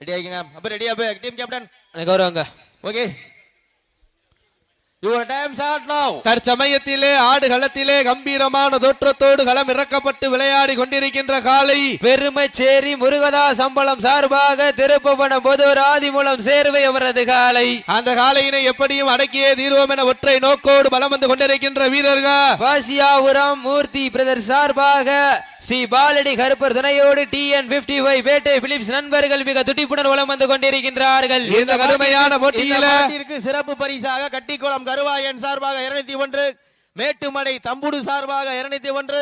Ready ஆகிங்க அப்ப ரெடியா போய் team captain கௌரவங்க okay your time start now தற்சமயத்திலே ஆடு களத்திலே கம்பீரமான தோற்றத்தோடு களம் இறக்கப்பட்டு விளையாடி கொண்டிருக்கின்ற காலை பெருமச்சேரி முருகதா சம்பளம் சார்பாக திருப்பவனம் பொதுவர் ஆதி மூலம் சேர்வை அவரது காலை. அந்த காலையினை எப்படியும் அடக்கியே தீர்வோம் என ஒற்றை நோக்கோடு பலம் வந்து கொண்டிருக்கின்ற வீரர்கள். பாசியாபுரம் மூர்த்தி பிரதர் சார்பாக ஸ்ரீ பாலடி கருப்பர் துணையோடு T N fifty five Pettai Philips நண்பர்கள் மிக துடிப்புடன் வலம் வந்து கொண்டிருக்கின்றார்கள். இந்த கடுமையான போட்டியில சிறப்பு பரிசாக கட்டிக்குளம் கருவாயன் சார்பாக இருநூத்தி ஒன்று மேட்டுமடை தம்புடு சார்பாக இருநூத்தி ஒன்று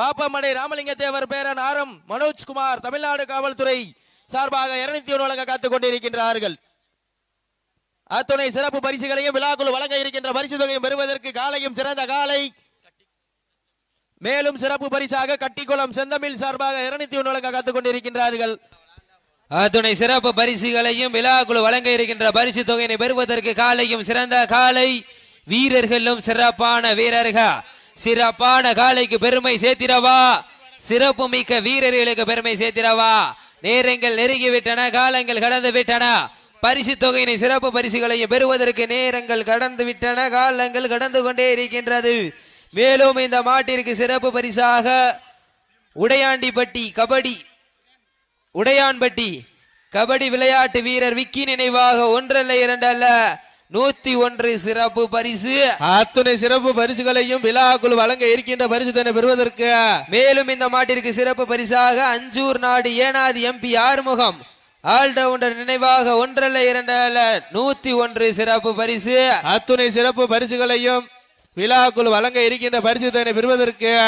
பாப்பமடை ராமலிங்க தேவர் பேரன் ஆரம் மனோஜ்குமார் தமிழ்நாடு காவல்துறை சார்பாக இருநூத்தி ஒன்று வழங்க காத்துக் கொண்டிருக்கின்றார்கள். அத்துணை சிறப்பு பரிசுகளையும் விழாக்குழு வழங்க இருக்கின்ற பரிசு தொகையும் பெறுவதற்கு காலையும் சிறந்த காலை. மேலும் சிறப்பு பரிசாக கட்டிக்குளம் செந்தமிழ் சார்பாக இருநூத்தி ஒன்று வழங்க காத்துக் கொண்டிருக்கின்றார்கள். அத்துணை சிறப்பு பரிசுகளையும் விழாக்குழு வழங்க இருக்கின்ற பரிசு தொகையினை பெறுவதற்கு காலையும் சிறந்த காலை வீரர்களும் சிறப்பான வீரர்கள். சிறப்பான காலைக்கு பெருமை சேர்த்திடவா? சிறப்பு மிக்க வீரர்களுக்கு பெருமை சேர்த்திடவா? நேரங்கள் நெருங்கிவிட்டன காலங்கள் கடந்து விட்டன பரிசு தொகையினை சிறப்பு பரிசுகளையும் பெறுவதற்கு நேரங்கள் கடந்து விட்டன காலங்கள் கடந்து கொண்டே இருக்கின்றது. மேலும் இந்த மாட்டிற்கு சிறப்பு பரிசாக உடையாண்டிப்பட்டி கபடி உடையான்பட்டி கபடி விளையாட்டு வீரர் விக்கி நினைவாக ஒன்றல்ல இரண்டல்ல. நூத்தி ஒன்று சிறப்பு பரிசு. அத்துணை சிறப்பு பரிசுகளையும் விழாக்குழு வழங்க இருக்கின்ற பரிசு தன்னை பெறுவதற்கு? மேலும் இந்த மாட்டிற்கு சிறப்பு பரிசாக அஞ்சூர் நாடு ஏனாதி எம்பி ஆறுமுகம். ஆல்ரவுண்டர் நினைவாக ஒன்றல்ல இரண்டல்ல. நூத்தி ஒன்று சிறப்பு பரிசு. அத்துணை சிறப்பு பரிசுகளையும் விழாக்குழு வழங்க இருக்கின்ற பரிசு தன்னை பெறுவதற்கு?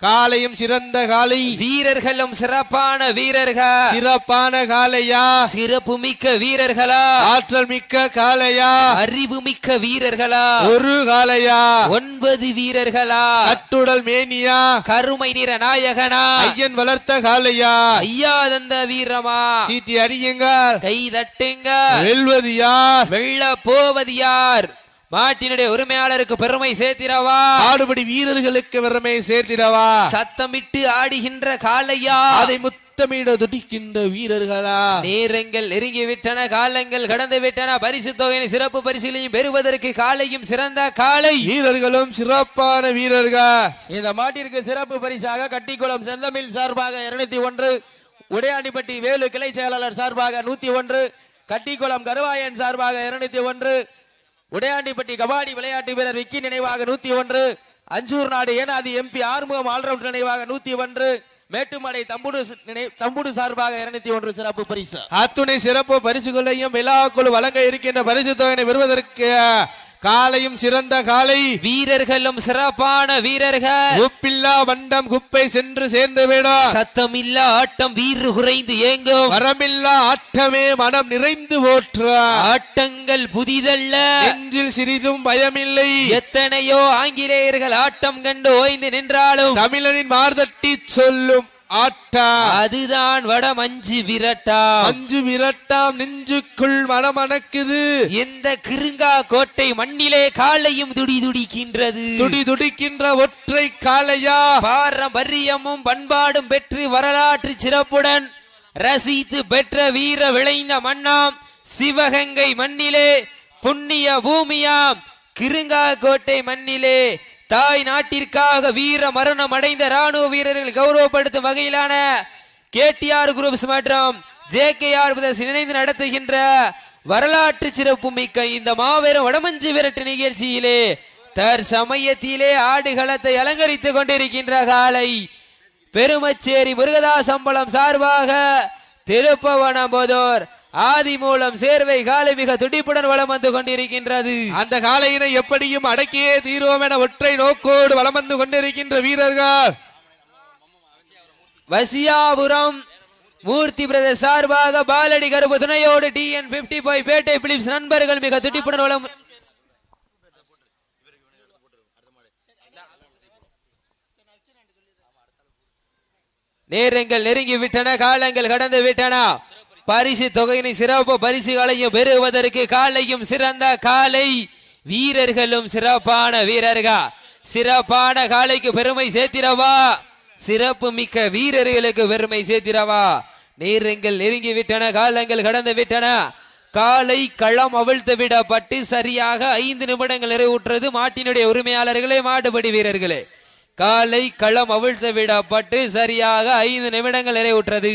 காலையும் சிறந்த காலை. வீரர்களும் சிறப்பான வீரர்கள். சிறப்பான காலையா? சிறப்பு மிக்க வீரர்களா? ஆற்றல் மிக்க காலையா? அறிவு மிக்க வீரர்களா? ஒரு காலையா? ஒன்பது வீரர்களா? கட்டுடல் மேனியா? கருமை நிற நாயகனா? ஐயன் வளர்த்த காலையா? ஐயா தந்த வீரமா? சீட்டி அறியுங்கள் கை தட்டுங்க வெல்வது யார்? வெள்ள போவது யார்? மாட்டினுடைய உரிமையாளருக்கு பெருமை சேர்த்திரவா ஆடுபடி வீரர்களுக்கு வெறுமை சேர்த்திடவா? சத்தமிட்டு ஆடுகின்ற காளையா? அதை முத்தமிட துடிக்கின்ற வீரர்களா? நேரங்கள் நெருங்கி விட்டன காலங்கள் கடந்து விட்டன பரிசு தொகையின் சிறப்பு பரிசுகளையும் பெறுவதற்கு காலையும் சிறந்த காலை வீரர்களும் சிறப்பான வீரர்கள். இந்த மாட்டிற்கு சிறப்பு பரிசாக கட்டிக்குளம் செந்தமிழ் சார்பாக இருநூத்தி ஒன்று உடையாண்டிப்பட்டி வேலு கிளை செயலாளர் சார்பாக நூத்தி ஒன்று கட்டிக்குளம் கருவாயன் சார்பாக இருநூத்தி ஒன்று உடையாண்டிப்பட்டி கபாடி விளையாட்டு வீரர் விக்கி நினைவாக நூத்தி ஒன்று. அஞ்சூர் நாடு ஏனாதி எம்பி ஆறுமுகம் ஆல்ரவுண்ட் நினைவாக நூத்தி ஒன்று. மேட்டுமடை தம்புடு தம்புடு சார்பாக இருநூத்தி ஒன்று சிறப்பு பரிசு. அத்துணை சிறப்பு பரிசுகளையும் விழாக்குழு வழங்க இருக்கின்ற பரிசு தொகையை பெறுவதற்கு காலையும் சிறந்த காலை. வீரர்களும் சிறப்பான வீரர்கள். உப்பில்லா வண்டம் குப்பை சென்று சேர்ந்து விடும் சத்தமில்ல ஆட்டம் வீறு குறைந்து ஏங்கும். வரமில்லா ஆட்டமே மனம் நிறைந்து போற்ற. ஆட்டங்கள் புதிதல்ல. நெஞ்சில் சிறிதும் பயமில்லை. எத்தனையோ ஆங்கிலேயர்கள் ஆட்டம் கண்டு ஓய்ந்து நின்றாலும். தமிழனின் மார்தட்டி சொல்லும். ஆட்டா அதுதான் வட மஞ்சு விரட்டா அஞ்சு விரட்டாம் நெஞ்சுக்குள் மனமணக்குது இந்த கிருங்கா கோட்டை மண்ணிலே காலையும் துடி துடிக்கின்றது. துடி துடிக்கின்ற ஒற்றை காலையா பாரம்பரியமும் பண்பாடும் பெற்று வரலாற்று சிறப்புடன் ரசித்து பெற்ற வீர விளைந்த மண்ணாம் சிவகங்கை மண்ணிலே புண்ணிய பூமியாம் கிருங்கா கோட்டை மண்ணிலே தாய் நாட்டிற்காக வீர மரணம் அடைந்த ராணுவ வீரர்கள் கௌரவப்படுத்தும் வகையிலான கேடிஆர் குரூப்ஸ் மற்றும் ஜே கே ஆர் இணைந்து நடத்துகின்ற வரலாற்று சிறப்பு மிக்க இந்த மாபெரும் வடமஞ்சு விரட்டு நிகழ்ச்சியிலே தற்சமயத்திலே ஆடுகளத்தை அலங்கரித்துக் கொண்டிருக்கின்ற காலை பெருமச்சேரி முருகதாசம்பளம் சார்பாக திருப்பவனம்போதோர் ஆதி மூலம் சேர்வை காலை மிக துடிப்புடன் வலம் வந்து கொண்டிருக்கின்றது. அந்த காலையினை எப்படியும் அடக்கியே தீர்வோம் என ஒற்றை நோக்கோடு வலம் வந்து கொண்டிருக்கின்ற வீரர்கள். வசியாபுரம் மூர்த்தி பிரதர் சார்பாக பாலடி கருப்பு துணையோடு டி என் பிப்டி ஃபைவ் பேட்டை பிலிப்ஸ் நண்பர்கள் மிக துடிப்புடன் வலம் நேரங்கள் நெருங்கி விட்டன காலங்கள் கடந்து விட்டன. பரிசு தொகையினை சிறப்பு பரிசுகளையும் பெறுவதற்கு காலையும் சிறந்த காலை வீரர்களும் சிறப்பான வீரர்கள். சிறப்பான காலைக்கு பெருமை சேர்த்திரவா சிறப்பு மிக்க வீரர்களுக்கு பெருமை சேர்த்திரவா நேரங்கள் நெருங்கி விட்டன காலங்கள் கடந்து விட்டன காலை களம் அவிழ்த்து விடப்பட்டு சரியாக ஐந்து நிமிடங்கள் நிறைவுற்றது மாட்டினுடைய உரிமையாளர்களே மாடுபடி வீரர்களே. காலை களம் அவிழ்த்து விடப்பட்டு சரியாக ஐந்து நிமிடங்கள் நிறைவுற்றது.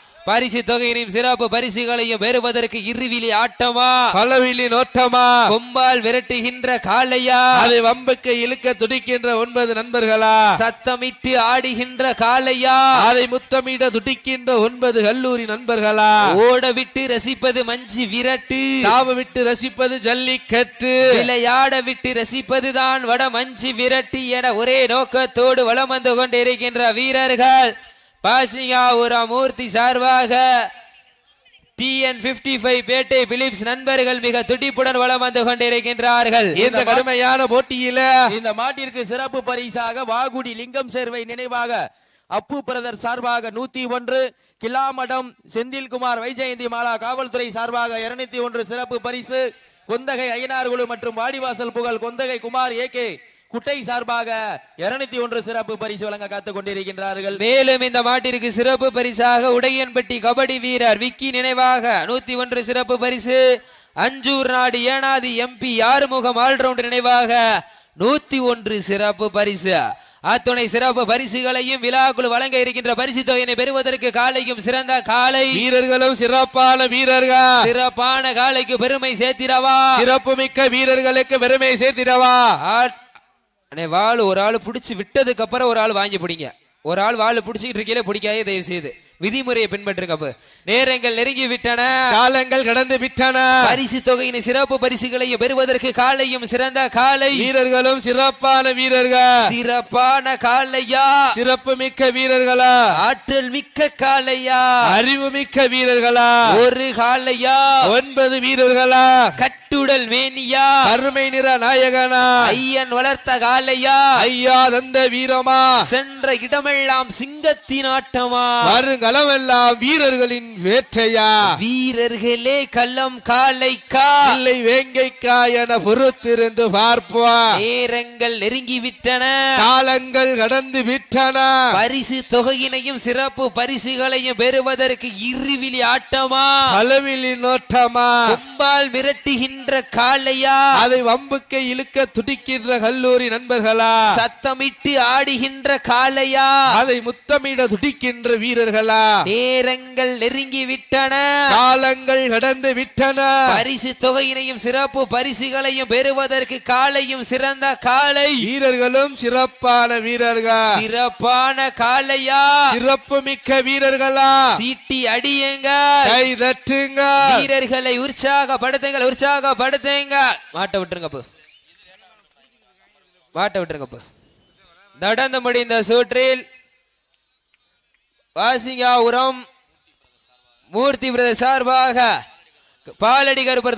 பரிசு தொகையினையும் சிறப்பு பரிசுகளையும் பெறுவதற்கு இருவிலி ஆட்டமா? பலவில்லி நோட்டமா? கொம்பால் விரட்டுகின்ற காளையா? அதை வம்புக்கு இழுக்க துடிக்கின்ற ஒன்பது நண்பர்களா? சத்தமிட்டு ஆடுகின்ற காளையா? அதை முத்தமிட துடிக்கின்ற ஒன்பது கல்லூரி நண்பர்களா? ஓட விட்டு ரசிப்பது மஞ்சு விரட்டு. தாவ விட்டு ரசிப்பது ஜல்லிக்கட்டு. விளையாட விட்டு ரசிப்பதுதான் வட மஞ்சு விரட்டு என ஒரே நோக்கத்தோடு வலம் வந்து கொண்டிருக்கின்ற வீரர்கள். பாசிங்காபுர மூர்த்தி சார்பாக டிஎன் பிப்டி ஃபைவ் பேட்டை பிலிப்ஸ் நண்பர்கள் மிக துடிப்புடன் வலம் வந்து கொண்டிருக்கின்றார்கள். இந்த கடுமையான போட்டியில இந்த மாட்டிற்கு சிறப்பு பரிசாக வாகுடி லிங்கம் சேர்வை நினைவாக அப்பு பிரதர் சார்பாக நூத்தி ஒன்று கிலாமடம் செந்தில்குமார் வைஜெயந்தி மாலா காவல்துறை சார்பாக இருநூத்தி ஒன்று சிறப்பு பரிசு கொந்தகை ஐயனார்குழு மற்றும் வாடிவாசல் புகழ் கொந்தகை குமார் ஏகே குட்டை சார்பாக இருநூத்தி ஒன்று சிறப்பு பரிசு வழங்க காத்துக் கொண்டிருக்கின்றார்கள். மேலும் இந்த மாட்டிற்கு சிறப்பு பரிசாக உடையன்பட்டி கபடி வீரர் விக்கி நினைவாக நூத்தி ஒன்று சிறப்பு பரிசு. அஞ்சூர் நாடு ஏனாதி எம்பி ஆறுமுகம் ஆல்ரவுண்ட் நினைவாக நூத்தி ஒன்று சிறப்பு பரிசு. அத்துணை சிறப்பு பரிசுகளையும் விழாக்குழு வழங்க இருக்கின்ற பரிசு தொகையினை பெறுவதற்கு காலையும் சிறந்த காலை. வீரர்களும் சிறப்பான வீரர்கள். சிறப்பான காலைக்கு பெருமை சேர்த்திடவா? சிறப்பு மிக்க வீரர்களுக்கு பெருமை சேர்த்திடவா? அண்ணே வாள் ஒரு ஆள் பிடிச்சு விட்டதுக்கு அப்புறம் ஒரு ஆள் வாங்கி பிடிங்க. ஒரு ஆள் வாள் பிடிச்சிட்டு இருக்கையில பிடிக்காதே தயவு செய்து விதிமுறையை பின்பற்றுங்க அப்ப நேரங்கள் நெருங்கி விட்டன. காலங்கள் கடந்து விட்டன. பரிசு தொகையின் சிறப்பு பரிசுகளையும் பெறுவதற்கு காலையும் சிறந்த காலை. வீரர்களும் சிறப்பான வீரர்கள். சிறப்பான காலையா? சிறப்பு மிக்க வீரர்களா? ஆற்றல் மிக்க காலையா? அறிவு மிக்க வீரர்களா? ஒரு காலையா? ஒன்பது வீரர்களா? கட்டுடல் மேனியா அருமை நிற நாயகனா? ஐயன் வளர்த்த காலையா ஐயா தந்த வீரமா? சென்ற இடமெல்லாம் சிங்கத்தின் ஆட்டமா? வருங்களமெல்லாம் வீரர்களின் வேட்டையா? வீரர்களே கள்ளம் காலைக்கா இல்லை வேங்கைக்கா என பொறுத்திருந்து பார்ப்போம். நேரங்கள் நெருங்கி விட்டன காலங்கள் கடந்து விட்டன. பரிசு தொகையினையும் சிறப்பு பரிசுகளையும் பெறுவதற்கு இருவிழி ஆட்டமா? அளவிலி நோட்டமா? கும்பால் மிரட்டுகின்ற காளையா? அதை வம்புக்கு இழுக்க துடிக்கின்ற கல்லூரி நண்பர்களா? சத்தமிட்டு ஆடுகின்ற காளையா? அதை முத்தமிட துடிக்கின்ற வீரர்களா? நேரங்கள் நெருங்கி விட்டன. காலங்கள் கடந்து விட்டன. பரிசு தொகையினையும் சிறப்பு பரிசுகளையும் பெறுவதற்கு காளையும் சிறந்த காளை. வீரர்களும் சிறப்பான வீரர்கள். சிறப்பான காளையா? சிறப்பு மிக்க வீரர்களா? சீட்டி அடியுங்க கை தட்டுங்க வீரர்களை உற்சாகப்படுத்துங்கள். படுத்தேங்க. வாட்டை விட்டுருங்க அப்போ. மாட்ட விட்டுருங்க நடந்து முடிந்த சுற்றில் வாசிங்காபுரம் மூர்த்தி பிரத சார்பாக பாலடி கருப்பர்